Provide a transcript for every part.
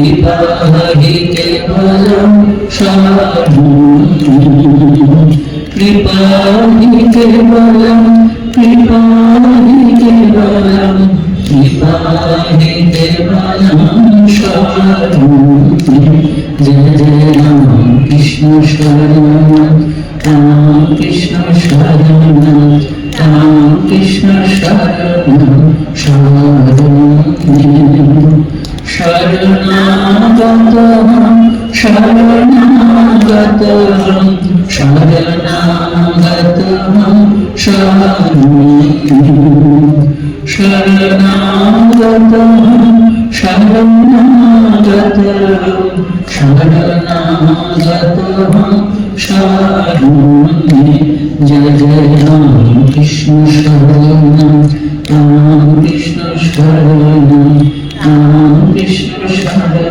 কৃপাহি কেবলম সাধু কৃপাহি কেবলম কৃপাহি কেবলম কৃপাহি শরণাগত শরণাগত শরণাগত শরণাগত শরণাগত শরণাগত শরণে জয় জয় রাম কৃষ্ণ শরণ রাম কৃষ্ণ শরণ রাম কৃষ্ণ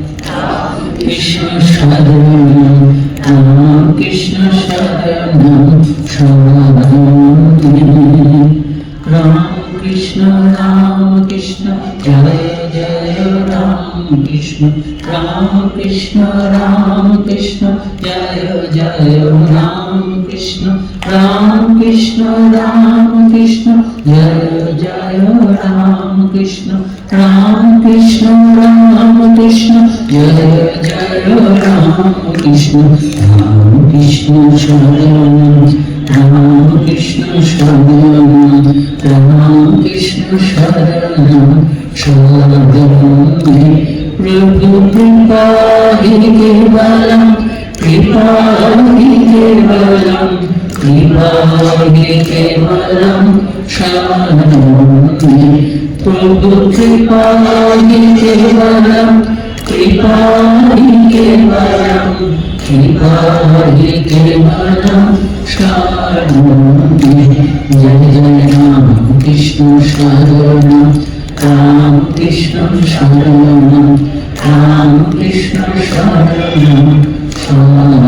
কৃষ্ণ শরণ রাম কৃষ্ণ শরণ শরণ রাম কৃষ্ণ রাম কৃষ্ণ, জয় জয়, রাম কৃষ্ণ রাম কৃষ্ণ রাম কৃষ্ণ, জয় জয়, রাম কৃষ্ণ রাম কৃষ্ণ রাম কৃষ্ণ। জয় জয় রাম কৃষ্ণ রাম কৃষ্ণ রাম কৃষ্ণ জয় জয় রাম কৃষ্ণ রাম কৃষ্ণ শরণ রাম কৃষ্ণ শরণ রাম কৃষ্ণ শরণ শরণ প্রভু কৃপা হি কেবলম কৃপা হি কেবলম হি কেবলম শরণ প্রভু কৃপা হি কেবলম কৃপা হি কেবলম কৃপা হি কেবলম শরণ জয় জয় রাম কৃষ্ণ শরণ রাম কৃষ্ণ শরণ রাম কৃষ্ণ শরণ শরণ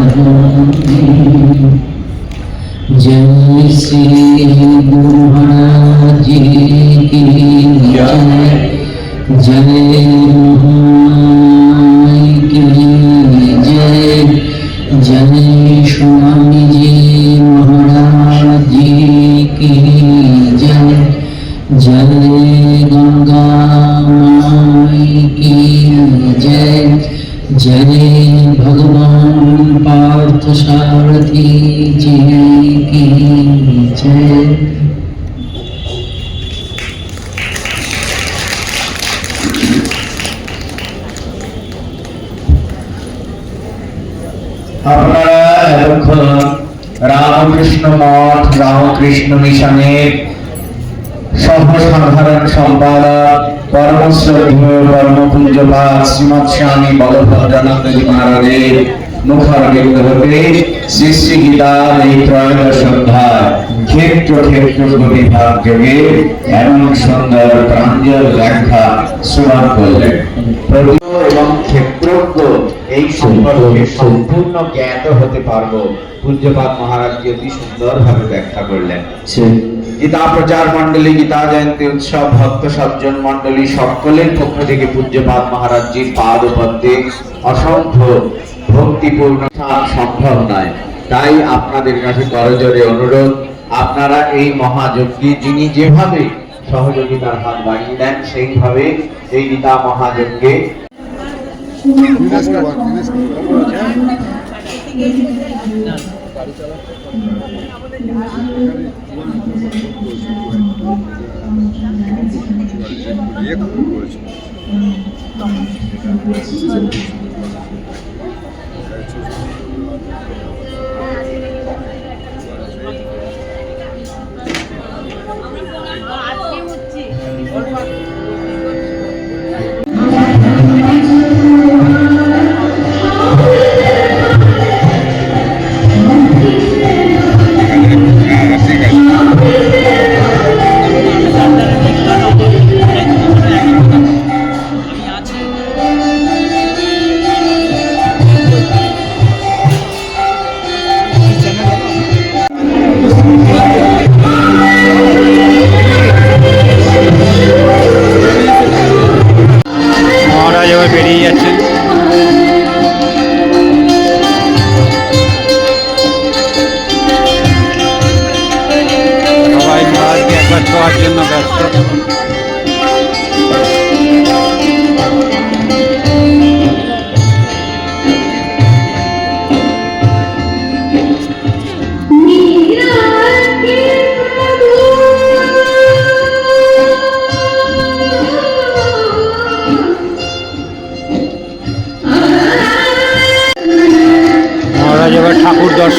जय श्री गुरु महाराज जी की जय जय महामाई की जय जय स्वामी जी महाराज जी की जय जय गंगा জনে ভগবান পার্থ সারথী জিনে কি জয় আপনারা রামকৃষ্ণ মঠ রামকৃষ্ণ মিশনের সর্বসাধারণ সম্পাদক পরম শ্রদ্ধেয় পরম পূজ্যপাদ শ্রীমৎ স্বামী বলভদ্রানন্দজি মহারাজের মুখার হতে শ্রী শ্রী গীতার এই ত্রয়োদশ অধ্যায়। ক্ষেত্র ক্ষেত্র বিভাগ যোগে এমন সুন্দর প্রাঞ্জল ব্যাখ্যা শ্রবণ করলেন এবং ক্ষেত্রজ্ঞ এই সম্পর্কে সম্পূর্ণ জ্ঞাত হতে পারব। পূজ্যপাদ মহারাজ অতি সুন্দর ভাবে ব্যাখ্যা করলেন গীতা প্রচার মন্ডলী গীতা জয়ন্তী উৎসব ভক্ত সজ্জন মন্ডলী সকলের পক্ষ থেকে পূজ্যপাদ মহারাজজির পাদ পদ্মে অসংখ্য ভক্তিপূর্ণ সম্ভব নয়। তাই আপনাদের কাছে করজোরে অনুরোধ আপনারা এই মহাযজ্ঞে যিনি যেভাবে সহযোগিতার হাত বাড়িয়ে দেন সেইভাবে এই গীতা মহাযজ্ঞে আজকে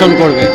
দেখা করব।